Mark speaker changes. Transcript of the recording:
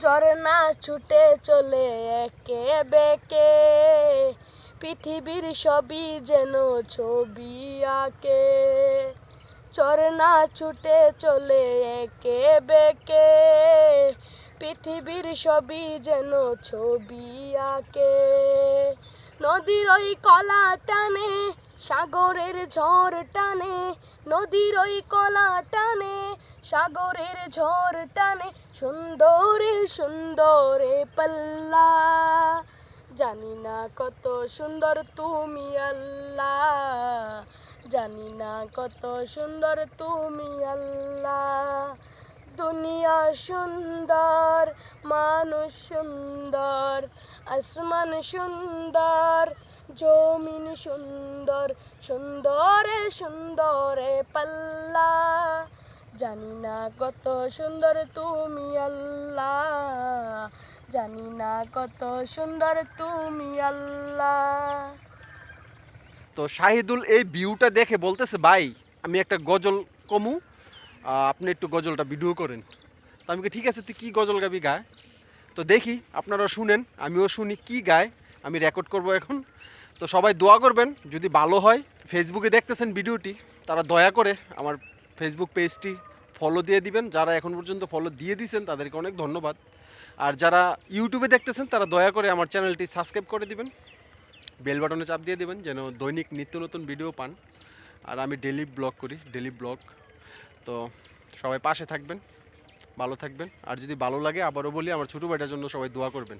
Speaker 1: ঝর্ণা ছুটে চলে একে বেকে পৃথিবীর সবই যেন ছবি আঁকে। ঝর্ণা ছুটে চলে একে বেকে পৃথিবীর সবই যেন ছবি আঁকে। নদীর ওই কলা টানে সাগরের ঝড় টানে, নদীর ওই কলা টানে, সাগরের ঝড় টানে, সুন্দরে সুন্দরে পাল্লা। জানি না কত সুন্দর তুমি আল্লাহ। জানি না কত সুন্দর তুমি আল্লাহ। দুনিয়া সুন্দর, মানুষ সুন্দর, আসমান সুন্দর জমিন সুন্দর, সুন্দরে সুন্দরে পাল্লা। জানি না কত সুন্দর তুমি আল্লাহ। জানি না কত সুন্দর তুমি আল্লাহ।
Speaker 2: তো শাহিদুল, এই ভিউটা দেখে বলতেছে, ভাই, আমি একটা গজল কমু। আপনি একটু গজলটা ভিডিও করেন। তো আমি ঠিক আছে, তুই কী গজল গাবি গায় তো দেখি, আপনারা শুনেন, আমিও শুনি কি গায়। আমি রেকর্ড করব এখন। তো সবাই দোয়া করবেন, যদি ভালো হয় ফেসবুকে দেখতেছেন ভিডিওটি, তারা দয়া করে আমার ফেসবুক পেজটি ফলো দিয়ে দিবেন। যারা এখন পর্যন্ত ফলো দিয়ে দিয়েছেন, তাদেরকে অনেক ধন্যবাদ। আর যারা ইউটিউবে দেখতেছেন, তারা দয়া করে আমার চ্যানেলটি সাবস্ক্রাইব করে দিবেন। বেল বাটনে চাপ দিয়ে দেবেন, যেন দৈনিক নিত্য নতুন ভিডিও পান। আর আমি ডেলি ব্লগ করি ডেলি ব্লগ তো সবাই পাশে থাকবেন, ভালো থাকবেন। আর যদি ভালো লাগে, আবারও বলি, আমার ছোটো ভাইটার জন্য সবাই দোয়া করবেন।